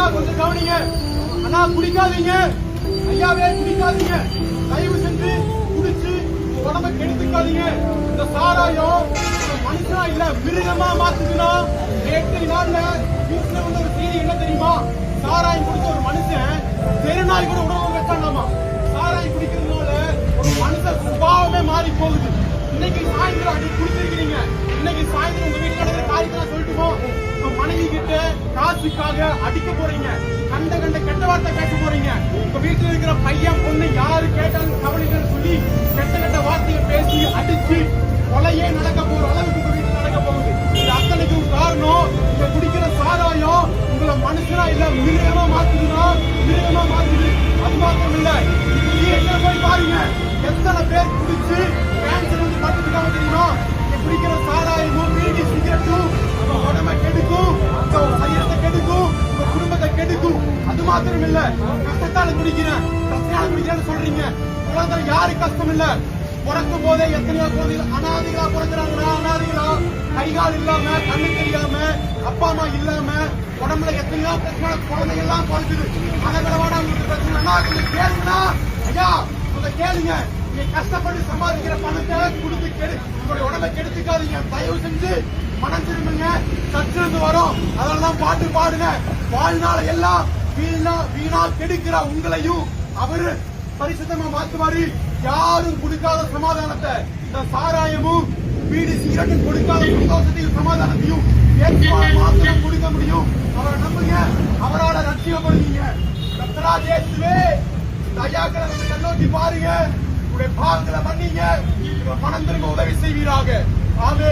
அண்ணா கொஞ்சம் கவனிங்க. அண்ணா குடிக்காதீங்க. ஐயாவே குடிக்காதீங்க. தயவு செஞ்சு குடிச்சு உடம்ப கெடுத்துக்காதீங்க. இந்த சாராயம் மனுஷனா இல்ல மிருகமா மாத்துக்கணும் நேற்று நாள்ல வீட்டுல வந்த ஒரு செய்தி காசுக்காக அடிக்க போறீங்க. கண்ட கண்ட கெட்ட வார்த்தை பேச போறீங்க. உங்க வீட்டுல இருக்கிற பையன் பொண்ணு யாரு கேட்டாலும் கவலைகள் சொல்லி கெட்ட கெட்ட வார்த்தையை பேசி அடிச்சு கொலையே நடக்க போற அளவுக்கு உங்க வீட்டுல நடக்க போகுது. இது அத்தனைக்கும் காரணம் இங்க குடிக்கிற சாராயம் உங்களை மனுஷனா இல்ல மிருகமா மாத்திரம் இல்ல கஷ்டத்தால குடிக்கிறேன் பிரச்சனையால குடிக்கிறேன்னு சொல்றீங்க. குழந்தை யாரு கஷ்டம் இல்ல பிறக்கும் போதே எத்தனையோ குழந்தைகள் அனாதைகளா பிறக்கிறாங்களா அனாதைகளா? கைகால் இல்லாம கண்ணு தெரியாம அப்பா அம்மா இல்லாம உடம்புல எத்தனையோ பிரச்சனை குழந்தைகள் எல்லாம் பிறக்குது மனதளவான உங்களுக்கு பிரச்சனைனா கொஞ்சம் கேளுங்கண்ணா. ஐயா கொஞ்சம் கேளுங்க. நீங்க கஷ்டப்பட்டு சம்பாதிக்கிற பணத்தை கொடுத்து கெடு உங்களுடைய உடம்பை கெடுத்துக்காதீங்க. தயவு செஞ்சு மனம் திரும்புங்க. சற்றிருந்து வரும். அதெல்லாம் பாட்டு பாடுங்க. வாழ்நாள் எல்லாம் வீணா வீணா கெடுக்கிற உங்களையும் அவரு பரிசுத்தமா மாத்துவாரு யாரும் கொடுக்காத சமாதானத்தை இந்த சாராயமும் வீடு சிகரெட்டும் கொடுக்காத சந்தோஷத்தையும் சமாதானத்தையும் மாத்திரம் கொடுக்க முடியும். அவரை நம்புங்க. அவரோட ரட்சிக்கப்படுவீங்க. கர்த்தராகிய இயேசுவே இந்த கண்ணோக்கி பாருங்க. உங்களுடைய பாவங்களை பண்ணீங்க உங்க மனம் திரும்ப உதவி செய்வீராக. ஆமே